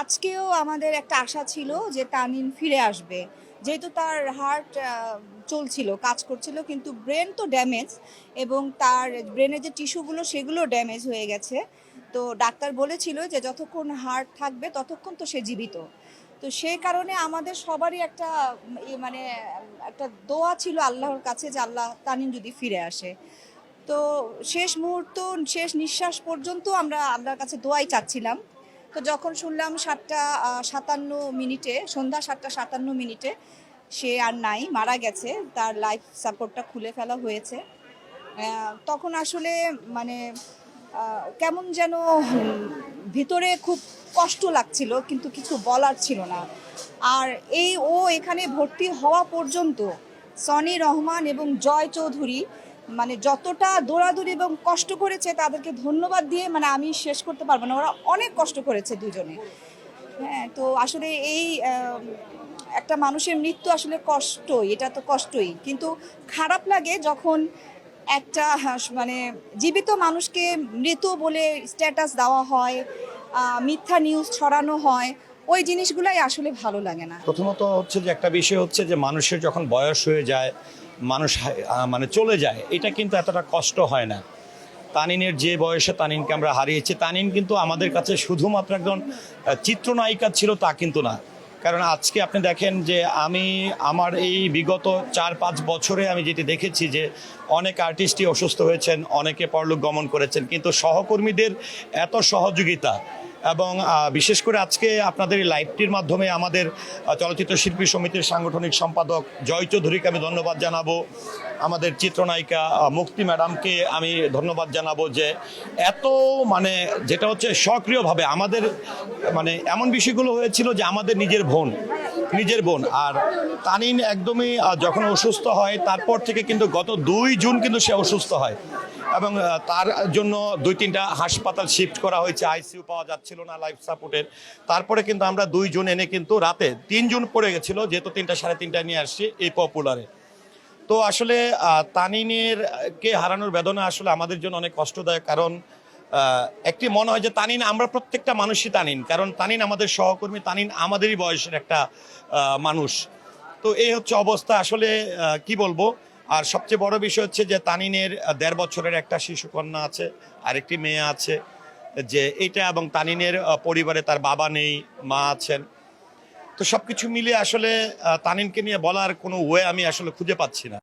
আজকেও আমাদের একটা আশা ছিল যে তানিন ফিরে আসবে। যেহেতু তার হার্ট চলছিল, কাজ করছিল, কিন্তু ব্রেন তো ড্যামেজ এবং তার ব্রেনের যে টিস্যুগুলো সেগুলো ড্যামেজ হয়ে গেছে। তো ডাক্তার বলেছিল যে যতক্ষণ হার্ট থাকবে, ততক্ষণ তো সে জীবিত। তো সেই কারণে আমাদের সবারই একটা মানে একটা দোয়া ছিল আল্লাহর কাছে যে আল্লাহ তানিন যদি ফিরে আসে। তো শেষ মুহূর্ত, শেষ নিঃশ্বাস পর্যন্ত আমরা আল্লাহর কাছে দোয়াই চাচ্ছিলাম। তো যখন শুনলাম সাতটা সাতান্ন মিনিটে, সন্ধ্যা সাতটা সাতান্ন মিনিটে, সে আর নাই, মারা গেছে, তার লাইফ সাপোর্টটা খুলে ফেলা হয়েছে। তখন আসলে মানে কেমন যেন ভিতরে খুব কষ্ট লাগছিল, কিন্তু কিছু বলার ছিল না। আর এই ও এখানে ভর্তি হওয়া পর্যন্ত সনি রহমান এবং জয় চৌধুরী মানে যতটা দৌড়াদৌড়ি এবং কষ্ট করেছে তাদেরকে ধন্যবাদ দিয়ে মানে আমি শেষ করতে পারব না। ওরা অনেক কষ্ট করেছে দুজনে। হ্যাঁ তো আসলে এই একটা মানুষের মৃত্যু আসলে কষ্টই, এটা তো কষ্টই। কিন্তু খারাপ লাগে যখন একটা হাস- মানে জীবিত মানুষকে মৃত বলে স্ট্যাটাস দেওয়া হয় মিথ্যা নিউজ ছড়ানো হয়, ওই জিনিসগুলাই আসলে ভালো লাগে না। প্রথমত হচ্ছে যে একটা বিষয় হচ্ছে যে মানুষের যখন বয়স হয়ে যায় মানুষ মানে চলে যায়। এটা কিন্তু এতটা কষ্ট হয় না। তানিনের যে বয়সে তানিনকে আমরা হারিয়েছি, তানিন কিন্তু আমাদের কাছে শুধুমাত্র একজন চিত্রনায়িকা ছিল তা কিন্তু না। কারণ আজকে আপনি দেখেন যে আমি, আমার এই বিগত চার পাঁচ বছরে আমি যেটি দেখেছি যে অনেক আর্টিস্টই অসুস্থ হয়েছেন, অনেকে পরলোক গমন করেছেন, কিন্তু সহকর্মীদের এত সহযোগিতা এবং বিশেষ করে আজকে আপনাদের এই লাইভটির মাধ্যমে আমাদের চলচ্চিত্র শিল্পী সমিতির সাংগঠনিক সম্পাদক জয় চৌধুরীকে আমি ধন্যবাদ জানাব। আমাদের চিত্রনায়িকা মুক্তি ম্যাডামকে আমি ধন্যবাদ জানাব যে এত মানে যেটা হচ্ছে সক্রিয়ভাবে আমাদের মানে এমন বিষয়গুলো হয়েছিল যে আমাদের নিজের বোন নিজের বোন। আর তানিন একদমই যখন অসুস্থ হয়, তারপর থেকে কিন্তু গত দুই জুন কিন্তু সে অসুস্থ হয়। এবং তার জন্য দুই তিনটা হাসপাতাল শিফট করা হয়েছে আইসিইউ পাওয়া যাচ্ছিল না লাইফ সাপোর্টের তারপরে কিন্তু আমরা দুই জুন এনে কিন্তু রাতে তিন জুন পড়ে গেছিল, যেহেতু তিনটা, সাড়ে তিনটা নিয়ে আসছি এই পপুলারে তো আসলে তানিনের কে হারানোর বেদনা আসলে আমাদের জন্য অনেক কষ্টদায়ক, কারণ একটি মনে হয় যে তানিন, আমরা প্রত্যেকটা মানুষই তানিন, কারণ তানিন আমাদের সহকর্মী, তানিন আমাদেরই বয়সের একটা মানুষ। তো এই হচ্ছে অবস্থা, আসলে কি বলব? আর সবচেয়ে বড় বিষয় হচ্ছে যে তানিনের দেড় বছরের একটা শিশুকন্যা আছে আরেকটি মেয়ে আছে যে এটা এবং তানিনের পরিবারে তার বাবা নেই মা আছেন। তো সবকিছু মিলিয়ে আসলে আহ, তানিনকে নিয়ে বলার কোনো ওয়ে আমি আসলে খুঁজে পাচ্ছি না।